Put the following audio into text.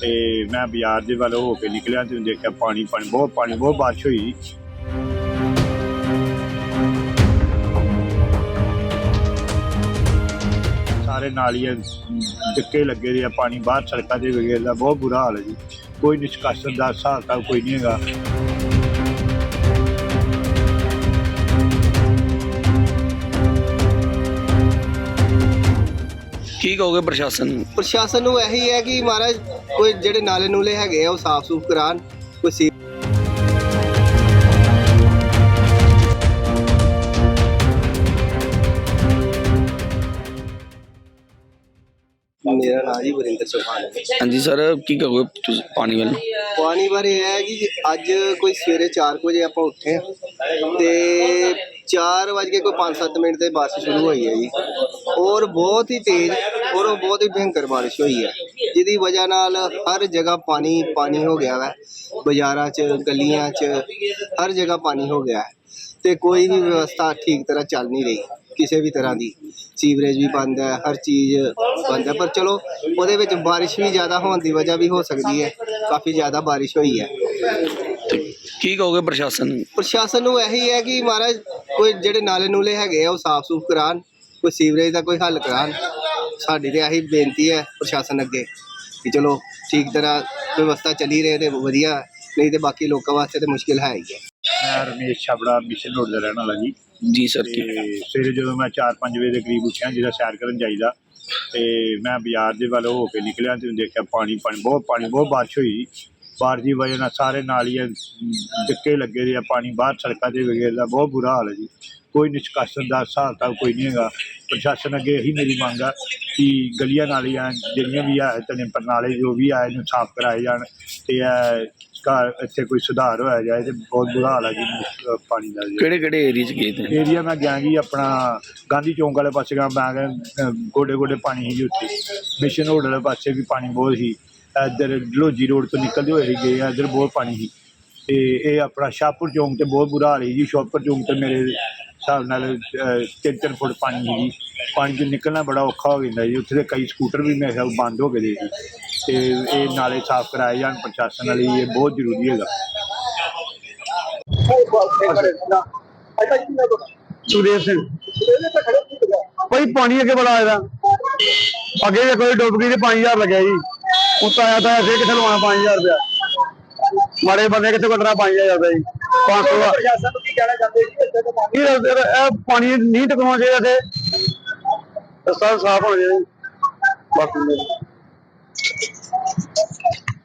ਤੇ ਮੈਂ ਬਾਜ਼ਾਰ ਦੇ ਵੱਲ ਹੋ ਕੇ ਨਿਕਲਿਆ ਤੇ ਦੇਖਿਆ ਪਾਣੀ ਪਾਣੀ, ਬਹੁਤ ਪਾਣੀ, ਬਹੁਤ ਬਾਰਿਸ਼ ਹੋਈ। ਸਾਰੇ ਨਾਲੀਆਂ ਡਿੱਕੇ ਲੱਗੇ ਦੇ ਆ, ਪਾਣੀ ਬਾਹਰ ਸੜਕਾਂ ਦੇ ਵਗੇਰ ਦਾ ਬਹੁਤ ਬੁਰਾ ਹਾਲ ਹੈ ਜੀ। ਕੋਈ ਨਿਸ਼ਕਾਸਨ ਦਾ ਹਿਸਾਬ ਕੋਈ ਨਹੀਂ ਹੈਗਾ। ਕੀ ਕਹੋਗੇ ਪ੍ਰਸ਼ਾਸਨ ਨੂੰ? ਪ੍ਰਸ਼ਾਸਨ ਨੂੰ ਇਹੀ ਹੈ ਕਿ ਮਹਾਰਾਜ ਕੋਈ ਜਿਹੜੇ ਨਾਲੇ ਨੂਲੇ ਹੈਗੇ ਆ ਉਹ ਸਾਫ਼ ਸੂਫ ਕਰਾਉਣ ਕੋਈ ਸੀ ਮੇਰਾ ਨਾਮ ਜੀ ਵਰਿੰਦਰ ਚੌਹਾਨ ਹੈ। ਹਾਂਜੀ ਸਰ ਕੀ ਕਹੋਗੇ ਤੁਸੀਂ ਪਾਣੀ ਵੱਲ? ਪਾਣੀ ਬਾਰੇ ਇਹ ਹੈ ਕਿ ਅੱਜ ਕੋਈ ਸਵੇਰੇ 4 ਵਜੇ ਆਪਾਂ ਉੱਠੇ ਹਾਂ ਤੇ 4 ਵਜੇ ਕੋਈ 5-7 ਮਿੰਟ ਤੇ ਬਾਰਿਸ਼ ਸ਼ੁਰੂ ਹੋਈ ਹੈ ਜੀ। ਔਰ ਬਹੁਤ ਹੀ ਤੇਜ਼ ਔਰ ਉਹ ਬਹੁਤ ਹੀ ਭਿਅੰਕਰ ਬਾਰਿਸ਼ ਹੋਈ ਹੈ। ਜਿਹਦੀ ਵਜ੍ਹਾ ਨਾਲ ਹਰ ਜਗ੍ਹਾ ਪਾਣੀ ਪਾਣੀ ਹੋ ਗਿਆ ਹੈ। ਬਾਜ਼ਾਰਾਂ 'ਚ ਗਲੀਆਂ 'ਚ ਹਰ ਜਗ੍ਹਾ ਪਾਣੀ ਹੋ ਗਿਆ ਹੈ। ਤੇ ਕੋਈ ਵੀ ਵਿਵਸਥਾ ਠੀਕ ਤਰ੍ਹਾਂ ਚੱਲ ਨਹੀਂ ਰਹੀ। ਕਿਸੇ ਵੀ ਤਰ੍ਹਾਂ ਦੀ ਸੀਵਰੇਜ ਵੀ ਬੰਦ ਹੈ ਹਰ ਚੀਜ਼ ਬੰਦ ਹੈ। ਪਰ ਚਲੋ ਉਹਦੇ ਵਿੱਚ ਬਾਰਿਸ਼ ਵੀ ਜ਼ਿਆਦਾ ਹੋਣ ਦੀ ਵਜ੍ਹਾ ਵੀ ਹੋ ਸਕਦੀ ਹੈ। ਕਾਫੀ ਜ਼ਿਆਦਾ ਬਾਰਿਸ਼ ਹੋਈ ਹੈ। ਕੀ ਕਹੋਗੇ ਪ੍ਰਸ਼ਾਸਨ ਨੂੰ? ਪ੍ਰਸ਼ਾਸਨ ਨੂੰ ਇਹੀ ਹੈ ਕਿ ਮਹਾਰਾਜ ਕੋਈ ਜਿਹੜੇ ਨਾਲੇ ਨੂਲੇ ਹੈਗੇ ਆ ਉਹ ਸਾਫ਼ ਸੂਫ ਕਰਾਉਣ। ਕੋਈ ਸੀਵਰੇਜ ਦਾ ਕੋਈ ਹੱਲ ਕਰਾਉਣ। ਸਾਡੀ ਤੇ ਇਹੀ ਬੇਨਤੀ ਹੈ ਪ੍ਰਸ਼ਾਸਨ ਅੱਗੇ ਕਿ ਚਲੋ ਠੀਕ ਤਰ੍ਹਾਂ ਵਿਵਸਥਾ ਚੱਲੀ ਰਹੇ ਤੇ ਵਧੀਆ ਨਹੀਂ ਤੇ ਬਾਕੀ ਲੋਕਾਂ ਵਾਸਤੇ ਤੇ ਮੁਸ਼ਕਿਲ ਹੈ ਹੀ ਹੈ। ਮੈਂ ਰਮੇਸ਼ ਛਾਬੜਾ ਮਿਸ਼ਨ ਰੋਡ ਦਾ ਰਹਿਣ ਵਾਲਾ ਜੀ। ਜੀ ਸਰ ਤੇ ਕੀ ਸਵੇਰੇ ਜਦੋਂ ਮੈਂ 4-5 ਵਜੇ ਦੇ ਕਰੀਬ ਉੱਠਿਆ ਜਿਹੜਾ ਸੈਰ ਕਰਨ ਜਾਈਦਾ ਤੇ ਮੈਂ ਬਾਜ਼ਾਰ ਦੇ ਵੱਲ ਹੋ ਕੇ ਨਿਕਲਿਆ ਤੇ ਦੇਖਿਆ ਪਾਣੀ ਪਾਣੀ ਬਹੁਤ ਪਾਣੀ ਬਹੁਤ ਬਾਰਿਸ਼ ਹੋਈ। ਬਾਰਿਸ਼ ਦੀ ਵਜ੍ਹਾ ਨਾਲ ਸਾਰੇ ਨਾਲੀਆਂ ਡਿੱਕੇ ਲੱਗੇ ਦੇ ਆ ਪਾਣੀ ਬਾਹਰ ਸੜਕਾਂ ਦੇ ਵਗੇਰ ਦਾ ਬਹੁਤ ਬੁਰਾ ਹਾਲ ਹੈ ਜੀ। ਕੋਈ ਨਿਸ਼ਕਾਸਨ ਦਾ ਹਿਸਾਬ ਤਾਂ ਕੋਈ ਨਹੀਂ ਹੈਗਾ। ਪ੍ਰਸ਼ਾਸਨ ਅੱਗੇ ਇਹੀ ਮੇਰੀ ਮੰਗ ਆ ਕਿ ਗਲੀਆਂ ਨਾਲੀਆਂ ਜਿਹੜੀਆਂ ਵੀ ਆ ਤਨੇ ਨਾਲੇ ਜੋ ਵੀ ਆ ਇਹਨੂੰ ਸਾਫ਼ ਕਰਾਏ ਜਾਣ ਤੇ ਘਰ ਇੱਥੇ ਕੋਈ ਸੁਧਾਰ ਹੋਇਆ ਜਾਏ ਤੇ ਬਹੁਤ ਬੁਰਾ ਹਾਲ ਹੈ ਜੀ ਪਾਣੀ ਦਾ ਜੀ। ਕਿਹੜੇ ਕਿਹੜੇ ਏਰੀਆ 'ਚ ਗਏ ਤੇ ਏਰੀਆ ਮੈਂ ਗਿਆ ਜੀ ਆਪਣਾ ਗਾਂਧੀ ਚੌਂਕ ਵਾਲੇ ਪਾਸੇ ਗਿਆ ਮੈਂ ਗੋਡੇ ਗੋਡੇ ਪਾਣੀ ਸੀ ਉੱਥੇ। ਮਿਸ਼ਨ ਰੋਡ ਵਾਲੇ ਪਾਸੇ ਵੀ ਪਾਣੀ ਬਹੁਤ ਸੀ। ਇੱਧਰ ਡਲੋਜੀ ਰੋਡ ਤੋਂ ਨਿਕਲਦੇ ਹੋਏ ਹੀ ਗਏ ਆ ਇੱਧਰ ਬਹੁਤ ਪਾਣੀ ਸੀ। ਤੇ ਇਹ ਆਪਣਾ ਸ਼ਾਹਪੁਰ ਚੌਂਕ ਤੇ ਬਹੁਤ ਬੁਰਾ ਹਾਲ ਸੀ ਜੀ ਸ਼ਾਹਪੁਰ ਚੌਂਕ ਤੇ ਮੇਰੇ ਹਿਸਾਬ ਨਾਲ ਤਿੰਨ ਤਿੰਨ ਫੁੱਟ ਪਾਣੀ ਸੀ ਪਾਣੀ ਚੋਂ ਨਿਕਲਣਾ ਬੜਾ ਔਖਾ ਹੋ ਜਾਂਦਾ ਜੀ। ਉੱਥੇ ਦੇ ਕਈ ਸਕੂਟਰ ਵੀ ਮੇਰੇ ਖਿਆਲ ਬੰਦ ਹੋ ਗਏ ਦੇ ਤੇ ਇਹ ਨਾਲੇ ਸਾਫ਼ ਕਰਾਏ ਜਾਣ, ਪ੍ਰਸ਼ਾਸਨ ਵਾਲੀ ਇਹ ਬਹੁਤ ਜ਼ਰੂਰੀ ਹੈਗਾ। ਸੁਖਦੇਵ ਸਿੰਘ। ਭਾਈ, ਪਾਣੀ ਅੱਗੇ ਬੜਾ ਆਇਆ। ਅੱਗੇ ਜੇ ਕੋਈ ਡੁੱਬ ਗਈ ਤੇ 5000 ਲੱਗਿਆ ਜੀ। ਉੱਤਾ ਆਇਆ ਤਾਂ ਫੇਰ ਕਿੱਥੇ ਲਵਾਉਣਾ 5000 ਰੁਪਇਆ। ਮਾੜੇ ਬੰਦੇ ਕਿੱਥੇ ਕੱਢਣਾ 5000 ਰੁਪਇਆ ਜੀ। 500 ਦਾ ਪ੍ਰਸ਼ਾਸਨ ਨੂੰ ਕੀ ਕਹਿਣਾ ਚਾਹੁੰਦੇ ਜੀ? ਇੱਥੇ ਤਾਂ ਪਾਣੀ ਇਹ ਇਹ- ਪਾਣੀ ਨਹੀਂ ਟਿਕਾਉਣਾ ਚਾਹੀਦਾ ਤੇ ਰਸਤਾ ਸਾਫ਼ ਹੋਣਾ ਚਾਹੀਦਾ। ਜੀ। ਬਸ